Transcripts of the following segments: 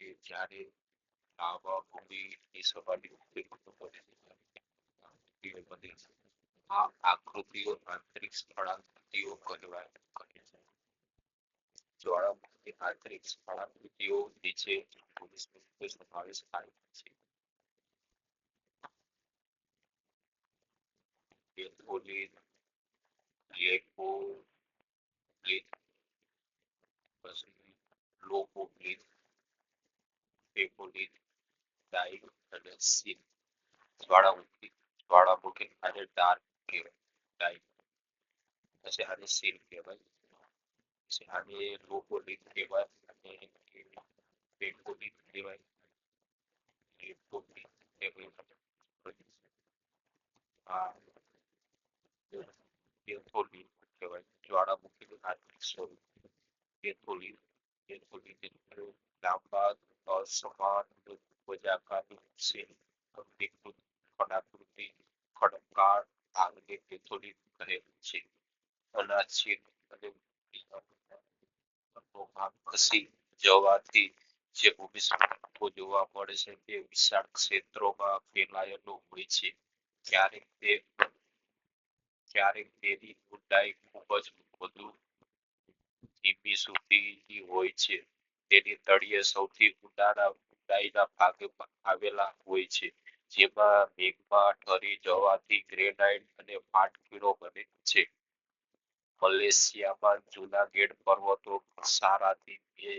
કે જ્યારે આવા ભૂમિ એ બધી આ આકૃતિઓ, આંતરિક સ્થળાકૃતિઓ કહેવાય. કહે છે જ્વાળામુખી આંતરિક સ્થળાકૃતિઓ નીચે સમાવેશ થાય છે. જ્વાળામુખી જ્વાળામુખી અને ડાર્ક કહેવાય. ડાઇક પછી આને સીલ કહેવાય. પછી આને લોકોલિક કહેવાય અને પેકોલિક કહેવાય. લેકોલિક કહેવાય. આ કેથોલિક કહેવાય. જ્વાળામુખીનું આંતરિક સ્વરૂપ. કેથોલિક કેથોલિક એટલે લાંબા સમાન ધ્વજાકારની શેલ વિકૃત કલાકૃતિ ખડકાળ આગને કેથોલિક કહે છે અનાચ્છિદ અને ભાગ ખસી જવાથી જે ભૂમિસ્ફોટો જોવા મળે છે તે વિશાળ ક્ષેત્રોમાં ફેલાયેલો હોય છે ક્યારેક તે ક્યારેક તેની ઊંડાઈ ખૂબ જ વધુ ધીમી સુધીની હોય છે તેની તળિયે સૌથી ઊંડાના ઊંડાઈના ભાગે આવેલા હોય છે જેમાં મેઘમાં, ઠરી, જવાથી, ગ્રેનાઇટ અને ફાટકીરો બને છે. મલેશિયામાં જુનાગઢ પર્વતો સારાથી બે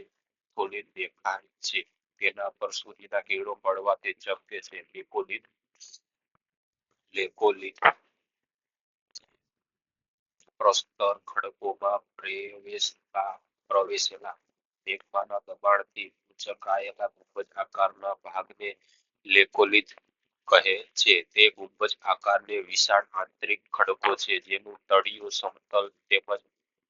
થોડી દેખાય છે. તેના પર સૂર્યના કિરણો પડવાથી ચમકે છે. લેકોલિન લેકોલિન પ્રસ્તર ખડકોમાં પ્રવેશતા, પ્રવેશેલા મેઘમાના દબાણથી ઉંચકાયેલા ગુંબજ આકારના ભાગને લેકોલિત કહે છે, તે ગુંબજ આકારને વિશાળ આંતરિક ખડકો છે, જેનું તળિયું સમતલ તેમજ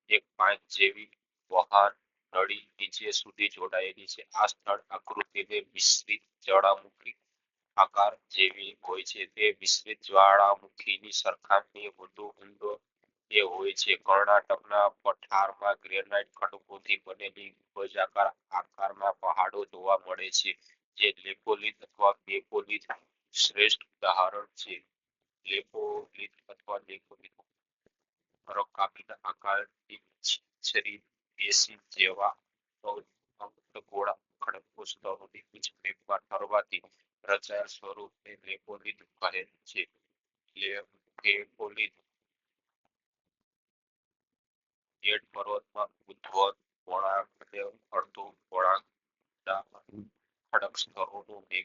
એક પાંચ જેવી વહાર નળી નીચે સુધી જોડાયેલી છે. આ સ્થળ આકૃતિને મિશ્રિત જ્વાળામુખી આકાર જેવી હોય છે. તે મિશ્રિત જ્વાળામુખીની સરખામણીએ વધુ ઊંડો એ હોય છે. કર્ણાટકના પઠારમાં ગ્રેનાઇટ ખડકોથી બનેલી ગુંબજાકાર આકારના પહાડો જોવા મળે છે, જે લેપોલિથ અથવા બેકોલિથ શ્રેષ્ઠ ઉદાહરણ છે. લેપોલિથ અથવા લેપોલિથ રકાબીના આકારની છરી બેસી જેવા ગોળા, ખડકો, સ્તરોની મેઘમાં ઠરવાથી રચાયેલ સ્વરૂપને લેપોલિથ કહે છે. લેપોલિથ જેડ પર્વતમાં ઉદ્ભવ વળાંક અને અડધો વળાંક સ્વરૂપે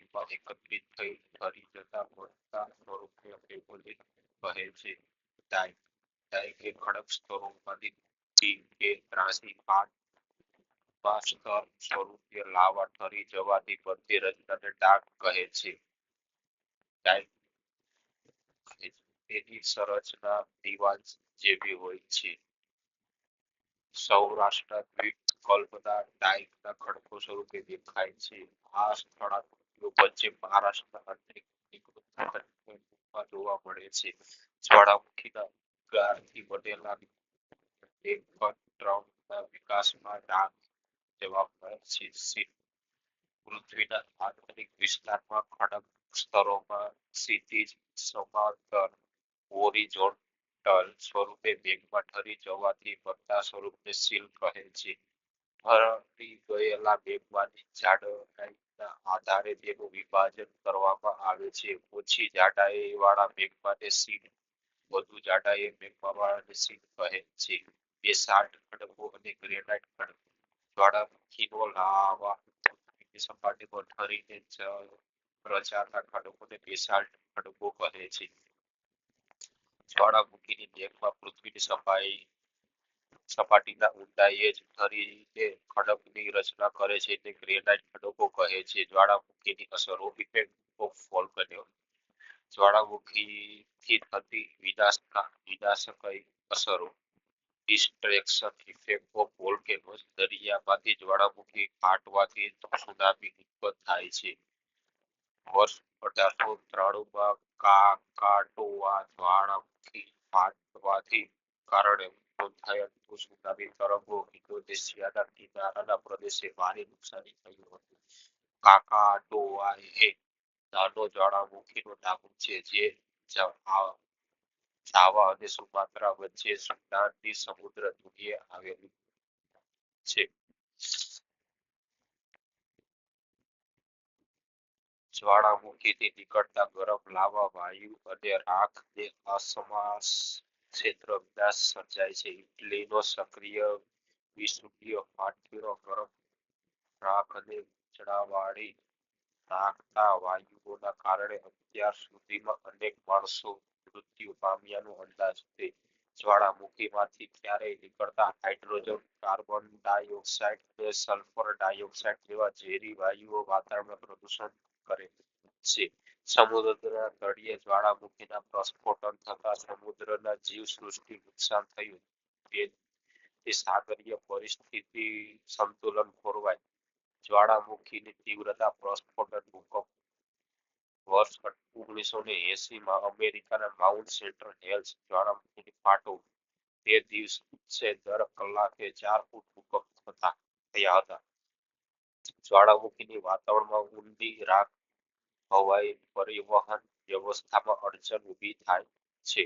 લાવા ઠરી જવાથી બનતી રચનાને કહે છે. તેની સંરચના દિવાલ જેવી હોય છે. સૌરાષ્ટ્ર દ્વીપ કલ્પના ડાઇકના ખડકો સ્વરૂપે દેખાય છે, આ સ્થળાકૃતિઓ વચ્ચે મહારાષ્ટ્રના જોવા મળે છે. જ્વાળામુખીના ગારથી બનેલા એક ત્રણના વિકાસમાં ડાંગ જવાબ મળે છે. પૃથ્વીના આંતરિક વિસ્તારમાં ખડક સ્તરોમાં ક્ષિતિજ સમાંતર હોરિઝોન્ટલ સ્વરૂપે વેગમાં ઠરી જવાથી વત્તા સ્વરૂપને સીલ કહે છે. ઠરી ગયેલા મેઘમાની જાડાઈના આધારે તેનું વિભાજન કરવામાં આવે છે, ઓછી જાડાઈ વાળા મેઘમાને સીલ વધુ જાડાઈ મેઘમાવાળાને સીલ કહે છે. બેસાલ્ટ ખડકો અને ગ્રેનાઇટ ખડકો, જ્વાળામુખીનો લાવા સપાટી પર ઠરીને રચાતા ખડકોને બેસાલ્ટ ખડકો કહે છે. જ્વાળામુખીની દેખમાં પૃથ્વીની સફાઈ સપાટીના ઊંડાઈએ જ ઠરીને ખડકની રચના કરે છે તે ગ્રેનાઇટ ખડકો કહે છે. જ્વાળામુખીની અસરો ઇફેક્ટ ઓફ વોલ્કેનો જ્વાળામુખીથી થતી વિનાશના વિનાશક અસરો. distraction effect of volcanoes દરિયામાંથી જ્વાળામુખી ફાટવાથી સુનામી ઉત્પન્ન થાય છે. વર્ષ અઢારસો ત્રાણુંમાં કાકાટોવા જ્વાળામુખી ફાટવાથી કારણે થયેલ સુનામી તરંગો કિનારાના પ્રદેશે ભારે નુકસાની થયું હતું કાકાટોવા એ નાનો જ્વાળામુખીનો ટાપુ છે જે જાવા અને સુમાત્રા વચ્ચે સંતાનની સમુદ્ર ધુનીએ આવેલું છે જ્વાળામુખીથી નીકળતા ગરમ લાવા વાયુ અને રાખને અસમાસ ક્ષેત્ર વિનાશ સર્જાય છે. ઇટલીનો સક્રિય વિસુકીય ફાટીનો બરફ રાખ અને ચડાવાળી રાખતા વાયુઓના કારણે અત્યાર સુધીમાં અનેક માણસો મૃત્યુ પામ્યાનો અંદાજ છે. જ્વાળામુખીમાંથી ક્યારેય નીકળતા હાઇડ્રોજન કાર્બન ડાયોક્સાઇડ અને સલ્ફર ડાયોક્સાઇડ જેવા ઝેરી વાયુઓ વાતાવરણ પ્રદૂષણ કરે છે. સમુદ્રના તળિયે જ્વાળામુખીના પ્રસ્ફોટન થતા સમુદ્રના જીવ સૃષ્ટિ નુકસાન થયું. તે સાગરીય પરિસ્થિતિ સંતુલન ખોરવાય જ્વાળામુખીની તીવ્રતા પ્રસ્ફોટન ભૂકંપ. વર્ષ ઓગણીસો ને એસી માં અમેરિકાના માઉન્ટ સેન્ટ્રલ હેલ્સ જ્વાળામુખીની ફાટો તે દિવસે દર કલાકે ચાર ફૂટ ભૂકંપ થતા થયા હતા. જ્વાળામુખીની વાતાવરણમાં ઊંડી રાખ હવાઈ પરિવહન વ્યવસ્થામાં અડચણ ઊભી થાય છે.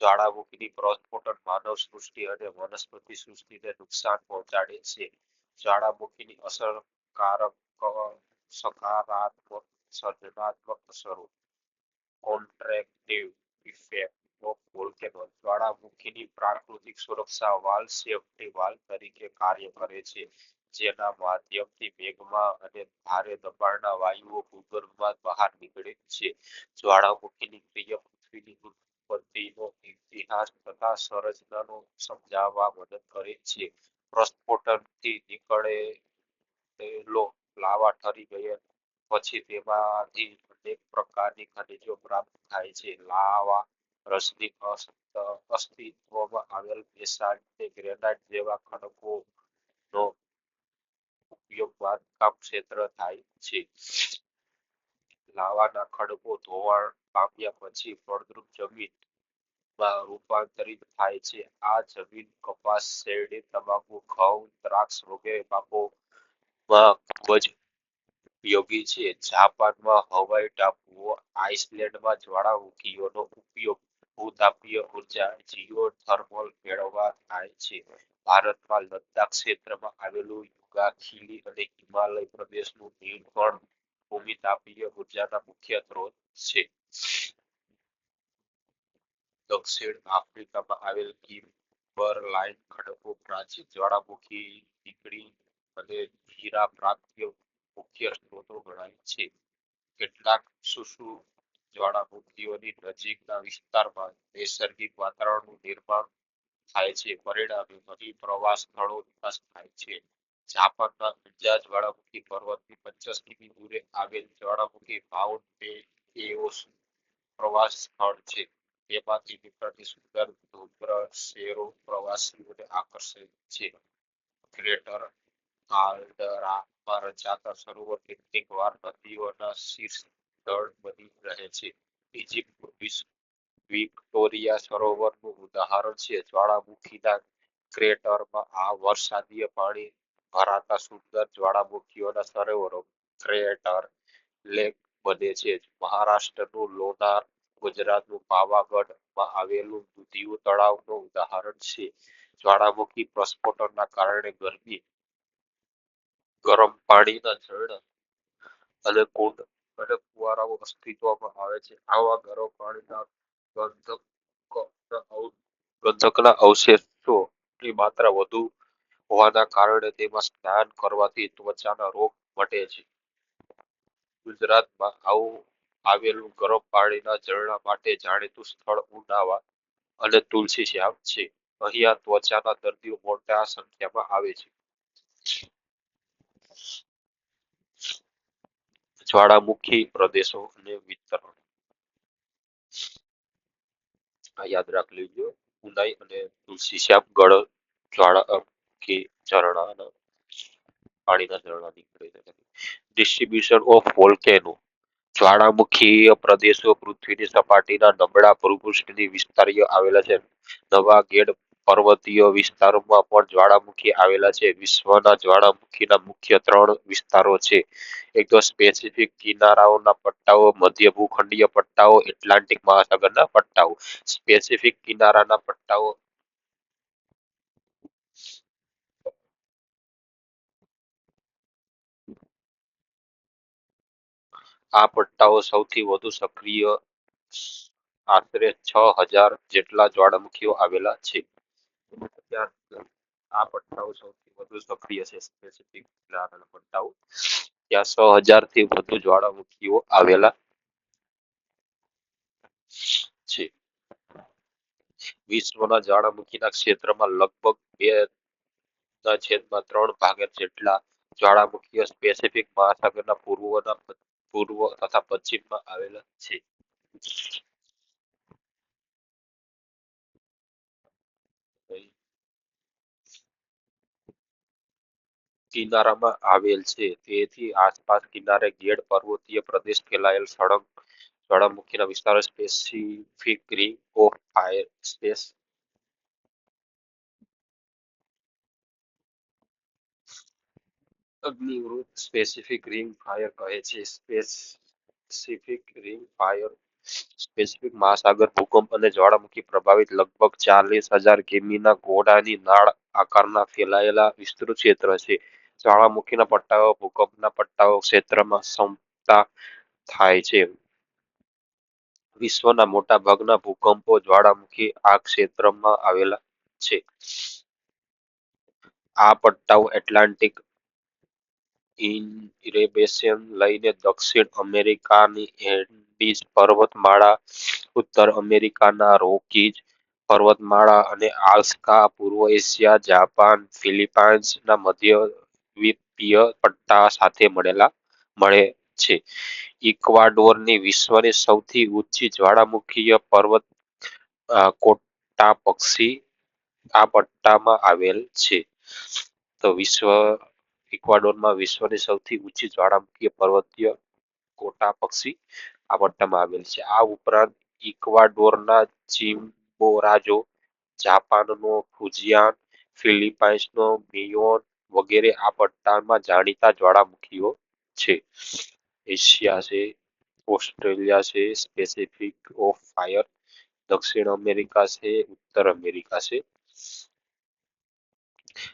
જ્વાળામુખીની પ્રસ્ફોટન માનવ સૃષ્ટિ અને વનસ્પતિ સૃષ્ટિને નુકસાન પહોંચાડે છે. જ્વાળામુખીની અસરકારક સકારાત્મક સર્જનાત્મક અસરો, કોન્ટ્રેક્ટિવ ઇફેક્ટ જ્વાળામુખીની પ્રાકૃતિક સુરક્ષા, વાલ સેફટી વાલ તરીકે કાર્ય કરે છે. જેના માધ્યમથી મેઘમાં અને ભારે દબાણના વાયુઓ ભૂગર્ભમાં બહાર નીકળે છે. જ્વાળામુખીની ક્રિયા પૃથ્વીની ઉત્પત્તિનો ઇતિહાસ તથા સંરચનાનો સમજાવવા મદદ કરે છે. પ્રસ્ફોટનથી નીકળેલો લાવા ઠરી ગયા પછી તેમાંથી અનેક પ્રકારની ખનિજો પ્રાપ્ત થાય છે. લાવા રસની અસ્તિત્વમાં આવેલ બેસાલ્ટ ગ્રેનાઇટ જેવા ખડકોનો ઉપયોગ બાંધકામ ક્ષેત્ર થાય છે. લાવાના ખડકો ધોવાણ, પામ્યા પછી ફળદ્રુપ જમીનમાં રૂપાંતરિત થાય છે. આ જમીન કપાસ, શેરડી, તમાકુ, ઘઉં, દ્રાક્ષ વગેરે પાકોમાં ખૂબ જ ઉપયોગી છે. જાપાનમાં હવાઈ ટાપુઓ, આઇસલેન્ડમાં જ્વાળામુખીઓનો ઉપયોગ ભૂતાપીય ઊર્જા, જીઓ થર્મલ મેળવવા થાય છે. ભારતમાં લદ્દાખ ક્ષેત્રમાં આવેલું યુગાખીલી અને હિમાલય પ્રદેશનું નીલકળ ભૂમિ તાપીય ઉર્જાના મુખ્ય સ્ત્રોત છે. દક્ષિણ આફ્રિકામાં આવેલ કિમ્બરલાઇન ખડકો પ્રાચીન જ્વાળામુખી દીકરી અને હીરા પ્રાપ્ય મુખ્ય સ્ત્રોતો ગણાય છે. કેટલાક સુસુ જ્વાળામુખીઓની નજીકના વિસ્તારમાં નૈસર્ગિક વાતાવરણનું નિર્માણ થાય છે. પરિણામે અહીં પ્રવાસ સ્થળો વિકાસ થાય છે. જાપાનના ઊંચા જ્વાળામુખી પર્વતથી પચાસ કિમી દૂરે આવેલ જ્વાળામુખી માઉન્ટ એઓસ પ્રવાસ સ્થળ છે. તેમાંથી નીકળતી સુંદર ધૂમ્ર શેરો પ્રવાસીઓને આકર્ષે છે. ક્રેટર પર જાતા સરોવર કેટલીક વાર નદીઓના શીર્ષ સ્થળ બની રહે છે. ઇજિપ્ત વિક્ટોરિયા સરોવરનું ઉદાહરણ છે. જ્વાળામુખીના ક્રેટરમાં આ વરસાદીય પાણી ભરાતા સુંદર જ્વાળામુખીઓના સરોવરો ક્રેટર લેક બને છે. મહારાષ્ટ્રનું લોનાર, ગુજરાતનું પાવાગઢમાં આવેલું દૂધિયું તળાવનું ઉદાહરણ છે. જ્વાળામુખી પ્રસ્ફોટનના કારણે ગરમી, ગરમ પાણીના ઝરણા અને કુંડ અને ફુવારાઓ અસ્તિત્વમાં આવે છે. આવા ગરમ પાણીના ગંધકના અવશેષો માત્રા વધુ હોવાના કારણે તેમાં સ્નાન કરવાથી ત્વચાના રોગ મટે છે. ગુજરાતમાં આવું આવેલું ગરમ પાણીના ઝરણા માટે જાણીતું સ્થળ ઉનાવા અને તુલસી શ્યામ છે. અહીંયા ત્વચાના દર્દીઓ મોટા સંખ્યામાં આવે છે. જ્વાળામુખી પ્રદેશો અને વિતરણ. યાદ રાખી લેજો. ઉનાઈ અને તુલસી શ્યામ ગઢ જ્વાળામુખી ઝરણાના પાણીના ઝરણા નીકળે છે ડિસ્ટ્રીબ્યુશન ઓફ વોલ્કેનો જ્વાળામુખી પ્રદેશો પૃથ્વીની સપાટીના નબળા ભૂપૃષ્ઠની વિસ્તારીય આવેલા છે. નવા ગેડ પર્વતીય વિસ્તારોમાં પણ જ્વાળામુખી આવેલા છે. વિશ્વના જ્વાળામુખીના મુખ્ય ત્રણ વિસ્તારો છે. એક તો સ્પેસિફિક કિનારાઓના પટ્ટાઓ, મધ્ય ભૂખંડીય પટ્ટાઓ એટલાન્ટિક મહાસાગરના પટ્ટાઓ. સ્પેસિફિક કિનારાના પટ્ટાઓ આ પટ્ટાઓ સૌથી વધુ સક્રિય આશરે છ હજાર જેટલા જ્વાળામુખીઓ આવેલા છે. આ પટ્ટાઓ સૌથી વધુ સક્રિય છે. સ્પેસિફિક પટ્ટાઓ ત્યાં સો હજારથી વધુ જ્વાળામુખીઓ આવેલા છે. વિશ્વના જ્વાળામુખીના ક્ષેત્રમાં લગભગ બે ના છેદમાં ત્રણ ભાગ જેટલા જ્વાળામુખીઓ સ્પેસિફિક મહાસાગરના પૂર્વના પૂર્વ તથા પશ્ચિમમાં આવેલા છે. કિનારામાં આવેલ છે. તેથી આસપાસ કિનારે ગેડ પર્વતીય પ્રદેશ ફેલાયેલ સળંગ જ્વાળામુખીના વિસ્તારો specific ring of fire space અગ્નિવૃત સ્પેસિફિક રિંગ ફાયર કહે છે. સ્પેસિફિક રિંગ ફાયર સ્પેસિફિક મહાસાગર ભૂકંપ અને જ્વાળામુખી પ્રભાવિત લગભગ ચાલીસ હજાર કિમીના ઘોડાની નાળ આકારના ફેલાયેલા વિસ્તૃત ક્ષેત્ર છે. જ્વાળામુખીના પટ્ટાઓ ભૂકંપના પટ્ટાઓ ક્ષેત્રમાં સમતા થાય છે. વિશ્વના મોટા ભાગના ભૂકંપો જ્વાળામુખી આ ક્ષેત્રમાં આવેલા છે. આ પટ્ટાઓ એટલાન્ટિક લઈને દક્ષિણ અમેરિકાની એન્ડીઝ પર્વતમાળા, ઉત્તર અમેરિકાના રોકીજ પર્વતમાળા અને આલ્સ્કા, પૂર્વ એશિયા, જાપાન, ફિલિપાઇન્સના મધ્યદ્વીપીય પટ્ટા સાથે મળેલા, મળે છે. ઇક્વાડોરની વિશ્વની સૌથી ઊંચી જ્વાળામુખીય પર્વત કોટા પક્ષી આ પટ્ટામાં આવેલ છે. તો વિશ્વ ઇક્વાડોરમાં વિશ્વની સૌથી ઊંચી જ્વાળામુખીય પર્વતીય કોટા પક્ષી આ આવેલ છે. આ ઉપરાંત ઇક્વાડોરના ચિમ્બોરાજો, જાપાનનો ફુજિયાન, ફિલિપાઇન્સનો મિયોન વગેરે આ પટ્ટામાં જાણીતા જ્વાળામુખીઓ છે. એશિયા છે, ઓસ્ટ્રેલિયા છે, સ્પેસિફિક ઓફ ફાયર, દક્ષિણ અમેરિકા છે, ઉત્તર અમેરિકા છે.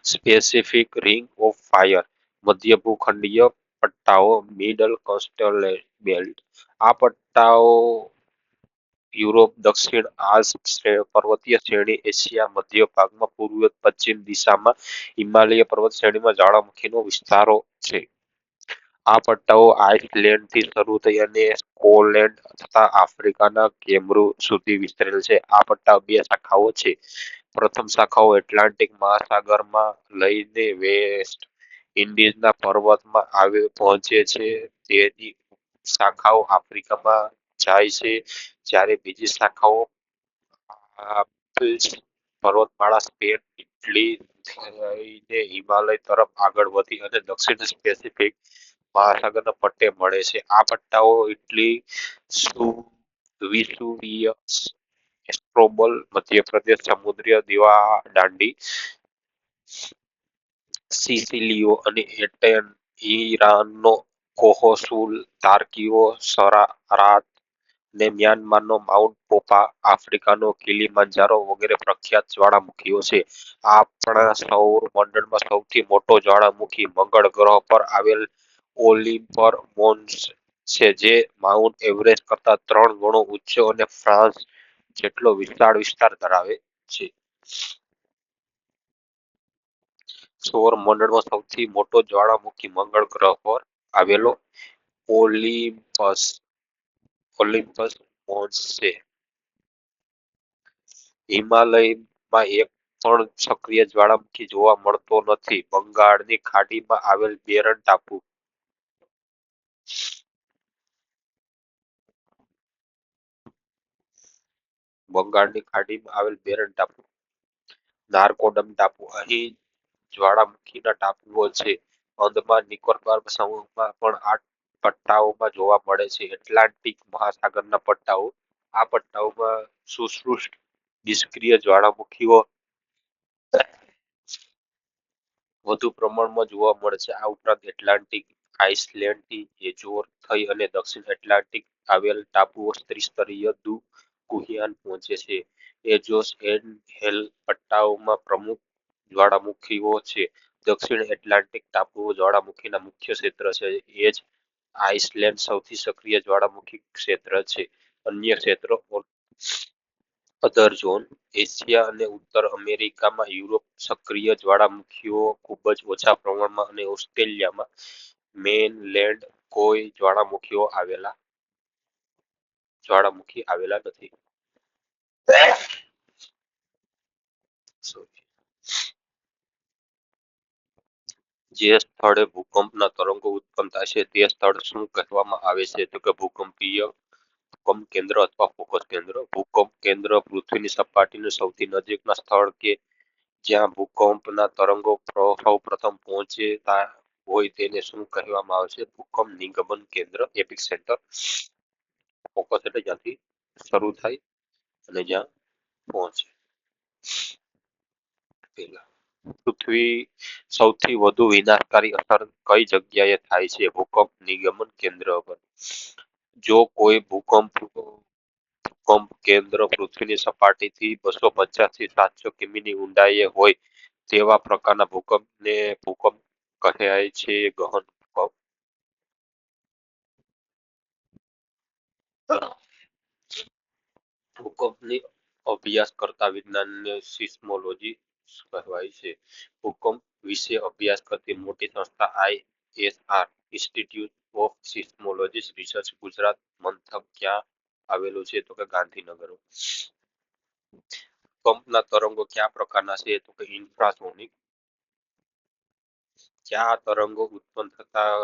સ્પેસિફિક રિંગ ઓફ ફાયર મધ્ય ભૂખંડીય પટ્ટાઓ મિડલ કોસ્ટલ બેલ્ટ આ પટ્ટાઓ યુરોપ, દક્ષિણ આલ્પ્સ પર્વતીય શ્રેણી એશિયા, મધ્ય ભાગમાં, પૂર્વ, પશ્ચિમ દિશામાં, હિમાલય પર્વત શ્રેણીમાં જ્વાળામુખીનો વિસ્તારો છે. આ પટ્ટાઓ આઇસલેન્ડથી શરૂ થઈ અને સ્કોટલેન્ડ તથા આફ્રિકાના કેમરૂ સુધી વિસ્તરેલ છે. આ પટ્ટા બે શાખાઓ છે. પ્રથમ શાખાઓ એટલાન્ટિક મહાસાગરમાં લઈને વેસ્ટ ઇન્ડિઝના પર્વતમાં આવે પહોંચે છે. તેની શાખાઓ આફ્રિકામાં જાય છે. જ્યારે બીજી શાખાઓ પર્વતમાળા સ્પેન, ઇટલી થઈને હિમાલય તરફ આગળ વધી અને દક્ષિણ પેસિફિક મહાસાગરના પટ્ટે મળે છે. આ પટ્ટાઓ ઇટલી વિસુવિયસ એસ્ટ્રોબલ મધ્યપ્રદેશ સમુદ્રીય દીવા દાંડી સિસિલિયો અને એટેન ઈરાનનો કોહોસુલ તાર્કીઓ સરારાત ને મ્યાનમારનો માઉન્ટ પોપા આફ્રિકાનો કિલીમાંજારો વગેરે પ્રખ્યાત જ્વાળામુખીઓ છે. આપણા સૌર મંડળમાં સૌથી મોટો જ્વાળામુખી મંગળ ગ્રહ પર આવેલ ઓલિમ્પર મોન્સ છે, જે માઉન્ટ એવરેસ્ટ કરતા ત્રણ ગણો ઊંચો અને ફ્રાન્સ જેટલો વિશાળ વિસ્તાર ધરાવે છે. સૌર મંડળમાં સૌથી મોટો જ્વાળામુખી મંગળ ગ્રહ પર આવેલો ઓલિમ્પસ ઓલિમ્પસ મોન્સ છે. હિમાલયમાં એક પણ સક્રિય જ્વાળામુખી જોવા મળતો નથી. બંગાળની ખાડીમાં આવેલ બેરન ટાપુ. બંગાળની ખાડીમાં આવેલ બેરન ટાપુ. નારકોડમ ટાપુ અહીં જ્વાળામુખીના ટાપુઓ છે. અંદમાન નિકોબાર સમૂહમાં પણ આ પટ્ટાઓમાં જોવા મળે છે. એટલાન્ટિક મહાસાગરના પટ્ટાઓ. આ પટ્ટાઓમાં સુશ્રુષ્ટ નિષ્ક્રિય જ્વાળામુખીઓ વધુ પ્રમાણમાં જોવા મળે છે. આ ઉપરાંત એટલાન્ટિક, આઇસલેન્ડથી એજોર થઈ અને દક્ષિણ એટલાન્ટિક આવેલ ટાપુઓ ત્રિસ્તરીય દુ ગુહિયાન પહોંચે છે. એજોસ એન્ડ હેલ પટ્ટાઓમાં પ્રમુખ જ્વાળામુખીઓ છે. દક્ષિણ એટલાન્ટિક ટાપુઓ જ્વાળામુખીના મુખ્ય ક્ષેત્ર છે. એ જ આઇસલેન્ડ સૌથી સક્રિય જ્વાળામુખી ક્ષેત્ર છે. અન્ય ક્ષેત્રો અધર ઝોન, એશિયા અને ઉત્તર અમેરિકામાં યુરોપ સક્રિય જ્વાળામુખીઓ ખૂબ જ ઓછા પ્રમાણમાં અને ઓસ્ટ્રેલિયામાં મેનલેન્ડ કોઈ જ્વાળામુખીઓ આવેલા જ્વાળામુખી આવેલા નથી. જે સ્થળે ભૂકંપના તરંગો ઉત્પન્ન છે, તે સ્થળ શું કહેવામાં આવે છે? તો કે ભૂકંપીય ભૂકંપ કેન્દ્ર અથવા ફોકસ કેન્દ્ર. ભૂકંપ કેન્દ્ર પૃથ્વીની સપાટીનું સૌથી નજીકના સ્થળ કે જ્યાં ભૂકંપના તરંગો સૌ પ્રથમ પહોંચે હોય તેને શું કહેવામાં આવે છે? ભૂકંપ નિગમન કેન્દ્ર, એપિક સેન્ટર. ફોકસ એટલે જ્યાંથી શરૂ થાય અને જ્યાં પહોંચે. પેલા પૃથ્વી સૌથી વધુ વિનાશકારી અસર કઈ જગ્યાએ થાય છે? ભૂકંપ નિગમન કેન્દ્ર પર. જો કોઈ ભૂકંપ ભૂકંપ કેન્દ્ર પૃથ્વીની સપાટીથી બસો પચાસથી સાતસો કિમીની ઊંડાઈએ હોય તેવા પ્રકારના ભૂકંપને ભૂકંપ કહેવાય છે ગહન ભૂકંપ ભૂકંપની અભ્યાસ કરતા વિજ્ઞાનને સિસ્મોલોજી કહેવાય છે. ભૂકંપ વિશે અભ્યાસ કરતી મોટી સંસ્થા ISR institute of seismology research Gujarat મંથક ક્યાં આવેલું છે? તો કે ગાંધીનગર. ભૂકંપના તરંગો કયા પ્રકારના છે? તો કે ઇન્ફ્રાસોનિક. કયા તરંગો ઉત્પન્ન થતા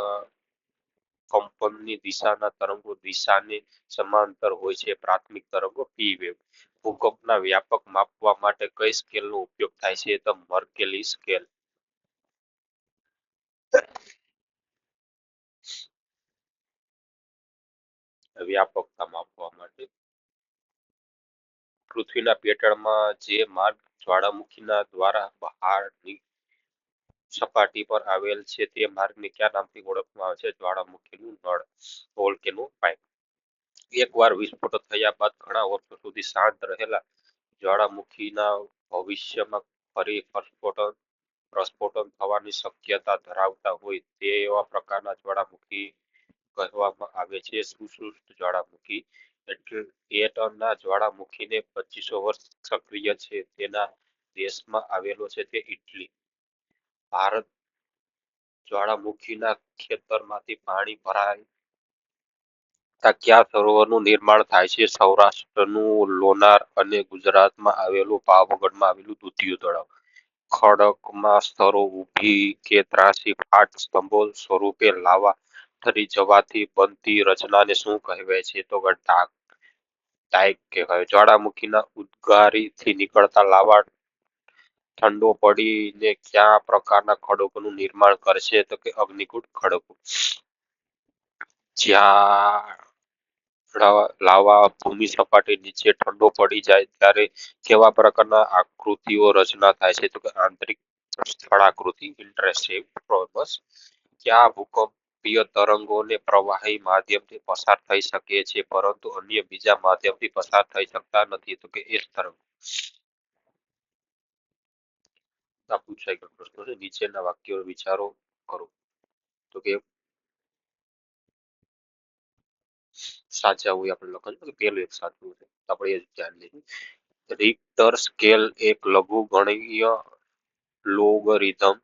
કંપનની દિશાના તરંગો દિશાને સમાંતર હોય છે. પ્રાથમિક તરંગો પી વેવ ભૂકંપના વ્યાપક માપવા માટે કઈ સ્કેલનો ઉપયોગ થાય છે? તો મર્કેલી સ્કેલ વ્યાપકતા માપવા માટે. પૃથ્વીના પેટાળમાં જે માર્ગ જ્વાળામુખીના દ્વારા બહારની સપાટી પર આવેલ છે તે માર્ગને કયા નામથી ઓળખવામાં આવે છે? જ્વાળામુખીનું નળ વોલ્કેનો પાઇપ. એકવાર વિસ્ફોટ થયા બાદ ઘણા વર્ષો સુધી શાંત રહેલા જ્વાળામુખીના ભવિષ્યમાં ફરી પ્રસ્ફોટન પ્રસ્ફોટન થવાની શક્યતા ધરાવતા હોય તે એવા પ્રકારના જ્વાળામુખી કહેવામાં આવે છે. સુશ્રુષ્ટ જ્વાળામુખી એટમના જ્વાળામુખીને પચીસો વર્ષ સક્રિય છે. તેના દેશમાં આવેલો છે તે ઇટલી. ભારત જ્વાળામુખીના ખેતરમાંથી પાણી ભરાય કયા સરોવરનું નિર્માણ થાય છે. સૌરાષ્ટ્રનું લોનાર અને ગુજરાતમાં આવેલું પાવાગઢમાં આવેલું દૂધિયું તળાવ. ખડકમાં સ્તરો ઊભી કે ત્રાસી ફાટ સ્તંભો સ્વરૂપે લાવા ઠરી જવાથી બનતી રચનાને શું કહેવાય છે? તો ટાક ટાઈક કહેવાય. જ્વાળામુખીના ઉદ્ગારીથી નીકળતા લાવા ઠંડો પડીને કયા પ્રકારના ખડકોનું નિર્માણ કરશે તો કે અગ્નિકૂટ ખડકો. જ્યાં લાવા, ભૂમિ સપાટી નીચે ઠંડો પડી જાય ત્યારે કેવા પ્રકારના આકૃતિઓ રચના થાય છે તો કે આંતરિક સ્થળાકૃતિ ઇન્ટરેસ્ટિવ બસ કયા ભૂકંપીય તરંગોને પ્રવાહી માધ્યમથી પસાર થઈ શકે છે, પરંતુ અન્ય બીજા માધ્યમથી પસાર થઈ શકતા નથી તો કે એ તરંગ. આ પૂછાય ગયેલો પ્રશ્ન છે, નીચેના વાક્યો વિચારો કરો. તો કે સાચા હોય આપણે લખવાનું પેલું એક સાચું છે આપણે એ ધ્યાન લઈએ રિક્ટર સ્કેલ એક લઘુ ગણીય લોગરિધમ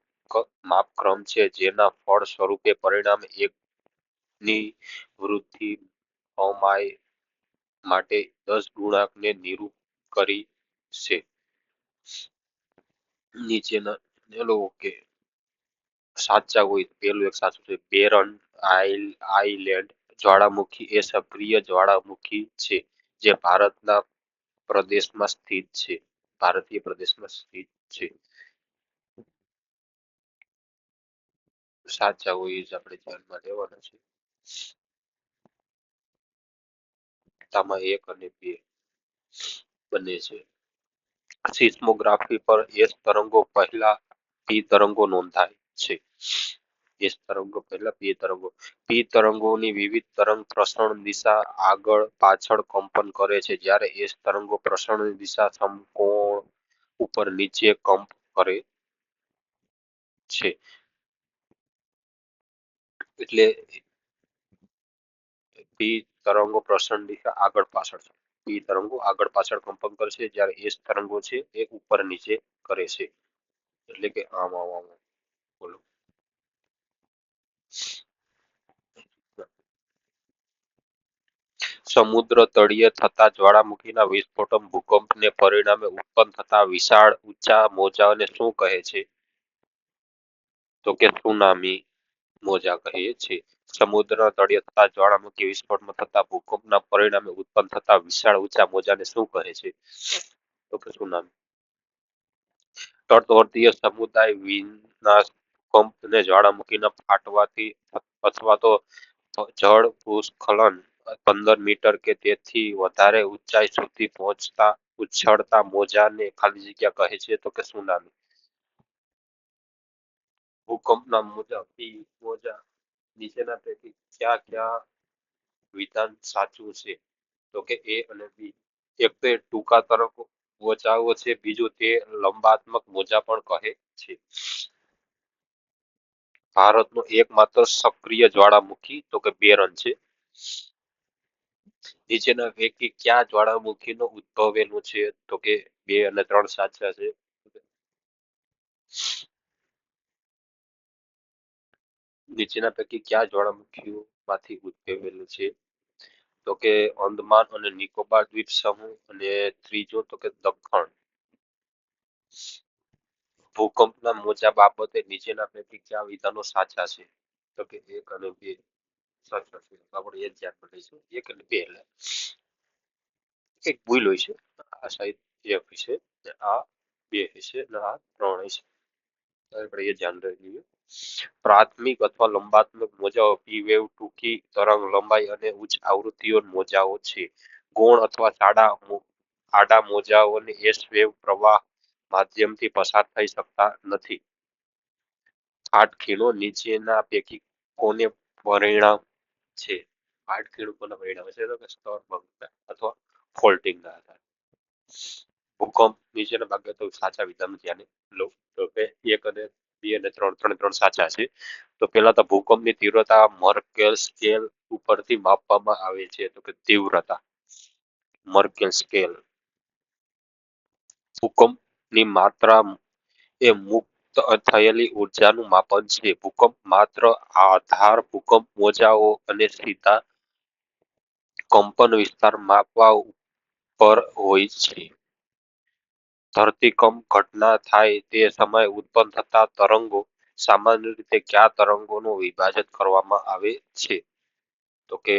માપક્રમ છે, જેના ફળ સ્વરૂપે પરિણામ એક ની વૃદ્ધિ અમાય માટે દસ ગુણાંકને નિરૂપ કરી છે. નીચેના ઓકે સાચા હોય પેલું એક સાચું છે. બેરન આઈલેન્ડ જ્વાળામુખી એ સક્રિય જ્વાળામુખી છે, જે ભારતના પ્રદેશમાં સ્થિત છે. ભારતીય પ્રદેશમાં સ્થિત છે. સાચા હોય જ આપણે ધ્યાનમાં લેવાના છે. આમાં એક અને બે બને છે. સિસ્મોગ્રાફી પર એસ તરંગો પહેલા પી તરંગો નોંધાય છે. એસ તરંગો પહેલા પી તરંગો. પી તરંગોની વિવિધ તરંગ પ્રસરણ દિશા આગળ પાછળ કંપન કરે છે. જ્યારે એસ તરંગો પ્રસરણ દિશા સમકોણ ઉપર નીચે કંપ કરે છે. એટલે પી તરંગો પ્રસરણ દિશા આગળ પાછળ છે તરંગો આગળ પાછળ કંપન કરશે જ્યારે એસ તરંગો છે એ ઉપર નીચે કરે છે. એટલે કે આમ આમ આમ બોલો. સમુદ્ર તળિયે થતા જ્વાળામુખીના વિસ્ફોટન ભૂકંપને પરિણામે ઉત્પન્ન થતા વિશાળ, ઊંચા મોજાને શું કહે છે? તો કે સુનામી મોજા કહીએ છીએ સમુદ્રના તળિયે થતા જ્વાળામુખી વિસ્ફોટમાં થતા ભૂકંપના પરિણામે ઉત્પન્ન થતા વિશાળ ઊંચા મોજાને શું કહે છે? તો કે સુનામી તટવર્તીય સમુદાય વિનાશ ભૂકંપને જ્વાળામુખીના ફાટવાથી અથવા તો જળ ભૂસ્ખલન પંદર મીટર કે તેથી વધારે ઊંચાઈ સુધી પહોંચતા, ઉછળતા મોજાને ખાલી જગ્યા કહે છે, તો કે સુનામી ભૂકંપના મોજા મોજા નીચેના પૈકી કયા કયા વિધાન સાચું છે? તો કે એ અને બી. એક તો ટૂંકા તરફ મોજાઓ છે, બીજું તે લંબાત્મક મોજા પણ કહે છે. ભારતનો એકમાત્ર સક્રિય જ્વાળામુખી તો કે બેરન છે. નીચેના પૈકી ક્યાં જ્વાળામુખીનો ઉદ્ભવેલું છે? તો કે બે અને ત્રણ સાચા છે. નીચેના પૈકી કયા જ્વાળામુખીઓમાંથી ઉદ્ભવેલું છે? તો કે અંદમાન અને નિકોબાર દ્વીપ સમૂહ અને ત્રીજો તો કે દખણ ભૂકંપના મોજા બાબતે નીચેના પૈકી કયા વિધાનો સાચા છે? તો કે એક અને બે. સાચા છે. આપણે એ જ ધ્યાન લઈશું. એક અને બે એટલે એક ભૂલ હોય છે. આ સાઈડ એક હશે આ બે હશે અને આ ત્રણ હશે આપણે એ ધ્યાન લઈએ પ્રાથમિક અથવા લંબાત્મક મોજાઓ વેવ ટૂંકી તરંગ લંબાઈ અને ઉચ્ચ આવૃત્તિઓ મોજાઓ છે. ગૌણ અથવા સાડા આડા મોજાઓને એસ વેવ પ્રવાહ માધ્યમથી પસાર થઈ શકતા નથી. આઠ ખીણો નીચેના પૈકી કોને પરિણામ છે? આઠ ખીણો કોને પરિણામ છે? તો કે સ્તર ભંગતા અથવા ફોલ્ટિંગના આધારે. ભૂકંપ નીચેના ભાગે તો સાચા વિધાન ધ્યાને લો, તો કે એક અને બે અને ત્રણ ત્રણ ત્રણ સાચા છે. તો પહેલા તો ભૂકંપની તીવ્રતા મર્કેલ સ્કેલ ઉપરથી માપવામાં આવે છે તો કે તીવ્રતા. Merkel scale. ભૂકંપની માત્રા એ મુક્ત થયેલી ઉર્જાનું માપન છે. ભૂકંપ માત્ર આધાર ભૂકંપ મોજાઓ અને સીધા કંપન વિસ્તાર માપવા પર હોય છે. ધરતીકંપ ઘટના થાય તે સમયે ઉત્પન્ન થતા તરંગો સામાન્ય રીતે કયા તરંગોનું વિભાજન કરવામાં આવે છે? તો કે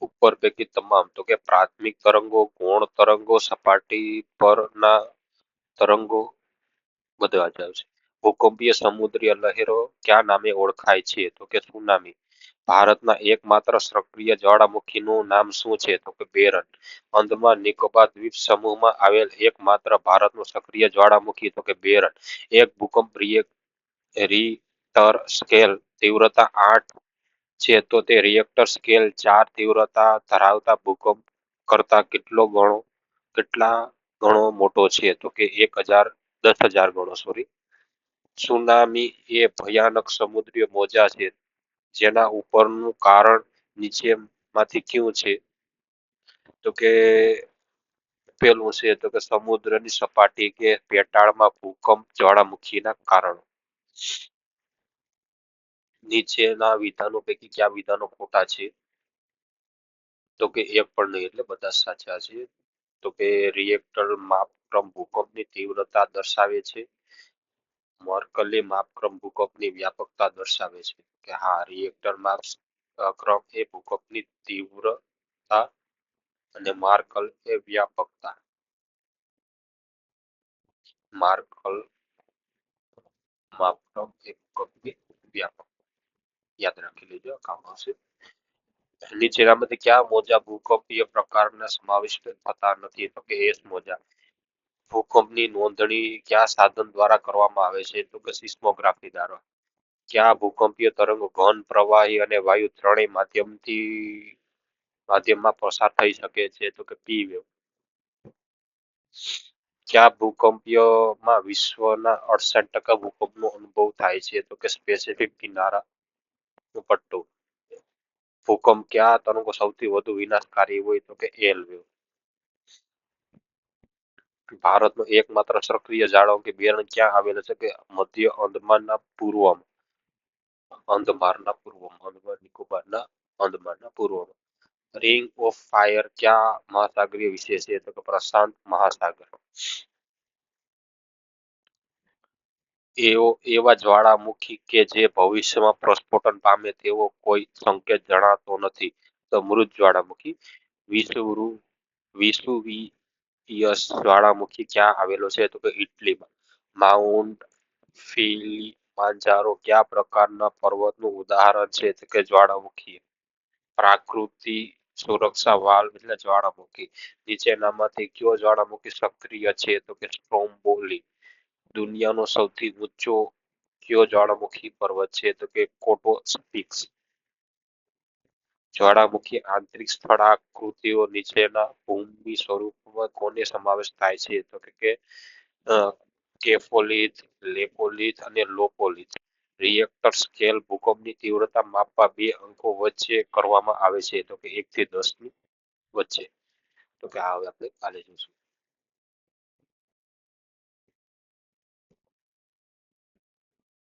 ઉપર પૈકી તમામ. તો કે પ્રાથમિક તરંગો, ગૌણ તરંગો, સપાટી પરના તરંગો, બધા જ આવશે. ભૂકંપીય સમુદ્રીય લહેરો કયા નામે ઓળખાય છે? તો કે સુનામી. ભારતના એકમાત્ર સક્રિય જ્વાળામુખીનું નામ શું છે? તો કે બેરન. અંદમાન નિકોબાર દ્વીપ સમૂહમાં આવેલ એકમાત્ર ભારતનું સક્રિય જ્વાળામુખી તો કે બેરન. એક ભૂકંપ રિએક્ટર સ્કેલ તીવ્રતા આઠ છે, તો તે રિએક્ટર સ્કેલ ચાર તીવ્રતા ધરાવતા ભૂકંપ કરતા કેટલો ગણો, કેટલા ગણો મોટો છે? તો કે એક હજાર, દસ હજાર ગણો સોરી સુનામી એ ભયાનક સમુદ્રીય મોજા છે. જેના ઉપરનું કારણ નીચેમાંથી કયું છે? તો કે પેલું છે, તો કે સમુદ્રની સપાટી કે પેટાળમાં ભૂકંપ જ્વાળામુખીના કારણો. નીચેના વિધાનો પૈકી કયા વિધાનો ખોટા છે? તો કે એક પણ નહીં, એટલે બધા સાચા છે. તો કે રિએક્ટર માપક્રમ ભૂકંપની તીવ્રતા દર્શાવે છે. મર્કલી માપક્રમ ભૂકંપની વ્યાપકતા દર્શાવે છે કે હા રિએક્ટર માપક્રમ એ ભૂકંપની તીવ્રતા અને માર્કલ એ વ્યાપકતા. માર્કલ માપક્રમ એ ભૂકંપની વ્યાપક યાદ રાખી લેજો કામ આવશે. નીચેનામાંથી કયા મોજા ભૂકંપીય પ્રકારના સમાવિષ્ટ થતા નથી? તો કે એસ મોજા. ભૂકંપની નોંધણી કયા સાધન દ્વારા કરવામાં આવે છે? તો કે સિસ્મોગ્રાફી દ્વારા. ક્યાં ભૂકંપીય તરંગો ઘન, પ્રવાહી અને વાયુ ત્રણેય માધ્યમથી, માધ્યમમાં પસાર થઈ શકે છે? તો કે પી વેવ. કયા ભૂકંપીયમાં વિશ્વના અડસઠ ટકા ભૂકંપનો અનુભવ થાય છે? તો કે સ્પેસિફિક કિનારા પટ્ટો. ભૂકંપ કયા તરંગો સૌથી વધુ વિનાશકારી હોય? તો કે એલ વેવ. ભારતનો એકમાત્ર સક્રિય જાળવણી બેરણ ક્યાં આવેલો છે કે મધ્ય અંદમાનના પૂર્વમાં? અંદમાનના પૂર્વમાં. અંદમાન, નિકોબારના અંદમાનના પૂર્વમાં. રિંગ ઓફ ફાયર ક્યાં મહાસાગરીય વિશે છે? તો કે પ્રશાંત મહાસાગર. એવો, એવા જ્વાળામુખી કે જે ભવિષ્યમાં પ્રસ્ફોટન પામે તેવો કોઈ સંકેત જણાતો નથી. તો મૃત જ્વાળામુખી વિષુવૃ વિષુવીયસ જ્વાળામુખી ક્યાં આવેલો છે? તો કે ઇટલીમાં. માઉન્ટ ફિલિમાંજારો કયા પ્રકારના પર્વતનું ઉદાહરણ છે? તો કે જ્વાળામુખી. પ્રાકૃતિ સુરક્ષા વાલ્વ એટલે જ્વાળામુખી. નીચેનામાંથી કયો જ્વાળામુખી સક્રિય છે? તો કે સ્ટ્રોમ્બોલી દુનિયાનો સૌથી ઊંચો કયો જ્વાળામુખી પર્વત છે? તો કે કોટો સ્પિક્સ જ્વાળામુખી આંતરિક સ્થળાકૃતિઓ નીચેના ભૂમિ સ્વરૂપમાં કોને સમાવેશ થાય છે? તો કે કેફોલિથ, લેપોલિથ અને લોપોલિથ. રિએક્ટર સ્કેલ ભૂકંપની તીવ્રતા માપવા બે અંકો વચ્ચે કરવામાં આવે છે. તો કે એક થી દસની વચ્ચે. તો કે આ હવે આપણે કાલે જોઈશું